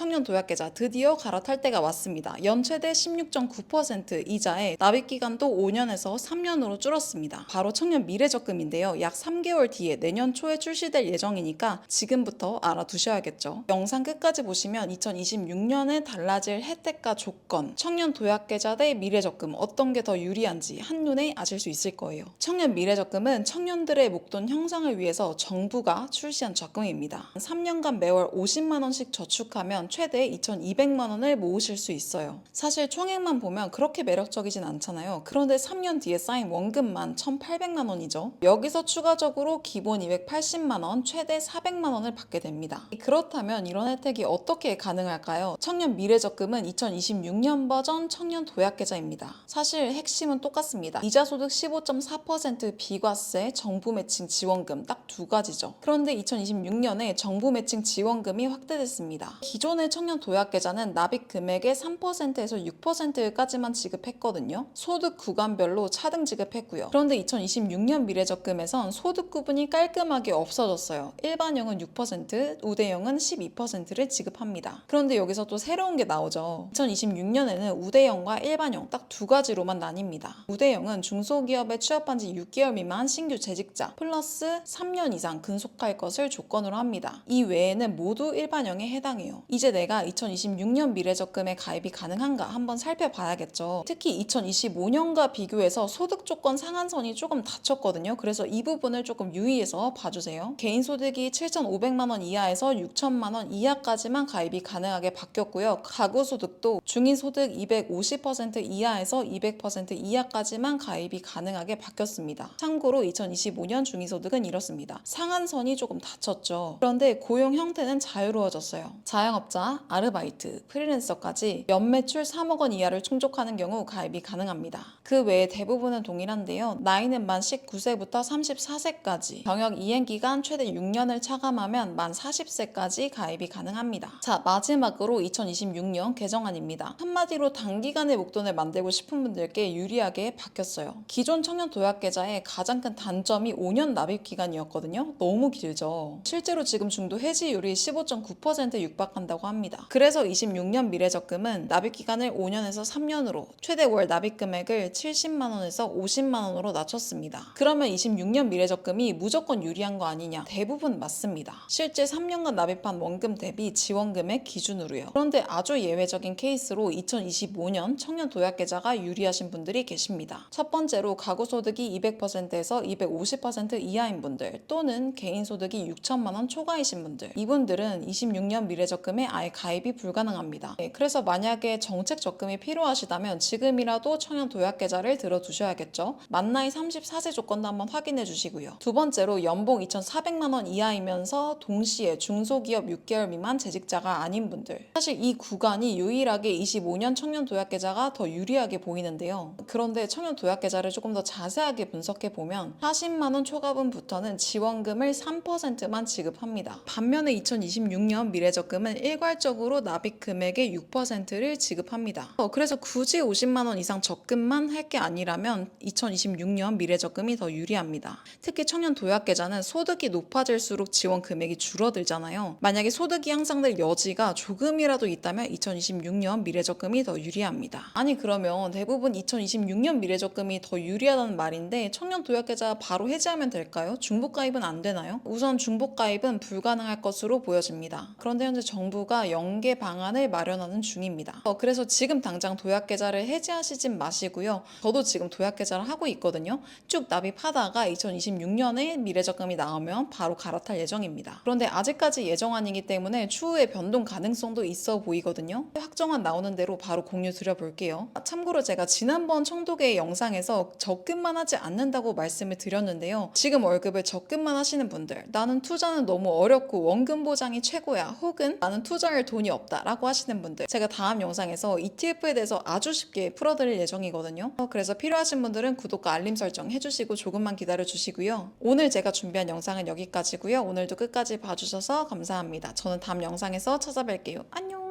청년 도약계좌 드디어 갈아탈 때가 왔습니다. 연 최대 16.9% 이자에 납입 기간도 5년에서 3년으로 줄었습니다. 바로 청년 미래적금인데요. 약 3개월 뒤에 내년 초에 출시될 예정이니까 지금부터 알아두셔야겠죠. 영상 끝까지 보시면 2026년에 달라질 혜택과 조건, 청년 도약계좌 대 미래적금 어떤 게 더 유리한지 한눈에 아실 수 있을 거예요. 청년 미래적금은 청년들의 목돈 형성을 위해서 정부가 출시한 적금입니다. 3년간 매월 50만 원씩 저축하면 최대 2,200만 원을 모으실 수 있어요. 사실 총액만 보면 그렇게 매력적이진 않잖아요. 그런데 3년 뒤에 쌓인 원금만 1,800만 원이죠. 여기서 추가적으로 기본 280만 원, 최대 400만 원을 받게 됩니다. 그렇다면 이런 혜택이 어떻게 가능할까요? 청년 미래적금은 2026년 버전 청년 도약계좌입니다. 사실 핵심은 똑같습니다. 이자 소득 15.4% 비과세, 정부 매칭 지원금 딱 두 가지죠. 그런데 2026년에 정부 매칭 지원금이 확대됐습니다. 기존 의 청년 도약 계좌는 납입 금액의 3%에서 6%까지만 지급했거든요. 소득 구간별로 차등 지급했고요. 그런데 2026년 미래적금에선 소득 구분이 깔끔하게 없어졌어요. 일반형은 6%, 우대형은 12%를 지급합니다. 그런데 여기서 또 새로운 게 나오죠. 2026년에는 우대형과 일반형 딱 두 가지로만 나뉩니다. 우대형은 중소기업에 취업한 지 6개월 미만 신규 재직자 플러스 3년 이상 근속할 것을 조건으로 합니다. 이 외에는 모두 일반형에 해당해요. 이제 내가 2026년 미래적금에 가입이 가능한가 한번 살펴봐야겠죠. 특히 2025년과 비교해서 소득 조건 상한선이 조금 낮췄거든요. 그래서 이 부분을 조금 유의해서 봐주세요. 개인 소득이 7,500만 원 이하에서 6천만 원 이하까지만 가입이 가능하게 바뀌었고요. 가구 소득도 중위 소득 250% 이하에서 200% 이하까지만 가입이 가능하게 바뀌었습니다. 참고로 2025년 중위 소득은 이렇습니다. 상한선이 조금 낮췄죠. 그런데 고용 형태는 자유로워졌어요. 자영업 자, 아르바이트, 프리랜서까지 연매출 3억 원 이하를 충족하는 경우 가입이 가능합니다. 그 외에 대부분은 동일한데요. 나이는 만 19세부터 34세까지, 병역 이행 기간 최대 6년을 차감하면 만 40세까지 가입이 가능합니다. 자, 마지막으로 2026년 개정안입니다. 한마디로 단기간에 목돈을 만들고 싶은 분들께 유리하게 바뀌었어요. 기존 청년 도약 계좌의 가장 큰 단점이 5년 납입 기간이었거든요. 너무 길죠. 실제로 지금 중도 해지율이 15.9% 육박한다고 합니다. 그래서 26년 미래적금은 납입 기간을 5년에서 3년으로 최대 월 납입 금액을 70만 원에서 50만 원으로 낮췄습니다. 그러면 26년 미래적금이 무조건 유리한 거 아니냐? 대부분 맞습니다. 실제 3년간 납입한 원금 대비 지원금의 기준으로요. 그런데 아주 예외적인 케이스로 2025년 청년 도약 계좌가 유리하신 분들이 계십니다. 첫 번째로 가구 소득이 200%에서 250% 이하인 분들 또는 개인 소득이 6천만 원 초과이신 분들 이분들은 26년 미래적금에 아예 가입이 불가능합니다. 네, 그래서 만약에 정책 적금이 필요하시다면 지금이라도 청년 도약 계좌를 들어두셔야겠죠. 만 나이 34세 조건도 한번 확인해 주시고요. 두 번째로 연봉 2,400만 원 이하이면서 동시에 중소기업 6개월 미만 재직자가 아닌 분들 사실 이 구간이 유일하게 25년 청년 도약 계좌가 더 유리하게 보이는데요. 그런데 청년 도약 계좌를 조금 더 자세하게 분석해 보면 40만 원 초과분부터는 지원금을 3%만 지급합니다. 반면에 2026년 미래적금은 일괄적으로 납입 금액의 6%를 지급합니다. 어, 그래서 굳이 50만 원 이상 적금만 할 게 아니라면 2026년 미래적금이 더 유리합니다. 특히 청년 도약 계좌는 소득이 높아질수록 지원 금액이 줄어들잖아요. 만약에 소득이 향상될 여지가 조금이라도 있다면 2026년 미래적금이 더 유리합니다. 아니 그러면 대부분 2026년 미래적금이 더 유리하다는 말인데 청년 도약계좌 바로 해지하면 될까요? 중복 가입은 안 되나요? 우선 중복 가입은 불가능할 것으로 보여집니다. 그런데 현재 정부가 연계 방안을 마련하는 중입니다. 어, 그래서 지금 당장 도약 계좌를 해지하시진 마시고요. 저도 지금 도약 계좌를 하고 있거든요. 쭉 납입하다가 2026년에 미래적금이 나오면 바로 갈아탈 예정입니다. 그런데 아직까지 예정안이기 때문에 추후에 변동 가능성도 있어 보이거든요. 확정안 나오는 대로 바로 공유 드려볼게요. 아, 참고로 제가 지난번 청도계 영상에서 적금만 하지 않는다고 말씀을 드렸는데요. 지금 월급을 적금만 하시는 분들, 나는 투자는 너무 어렵고 원금 보장이 최고야. 혹은 나는 투자 할 돈이 없다라고 하시는 분들, 제가 다음 영상에서 ETF에 대해서 아주 쉽게 풀어드릴 예정이거든요. 어, 그래서 필요하신 분들은 구독과 알림 설정 해주시고 조금만 기다려 주시고요. 오늘 제가 준비한 영상은 여기까지고요. 오늘도 끝까지 봐주셔서 감사합니다. 저는 다음 영상에서 찾아뵐게요. 안녕!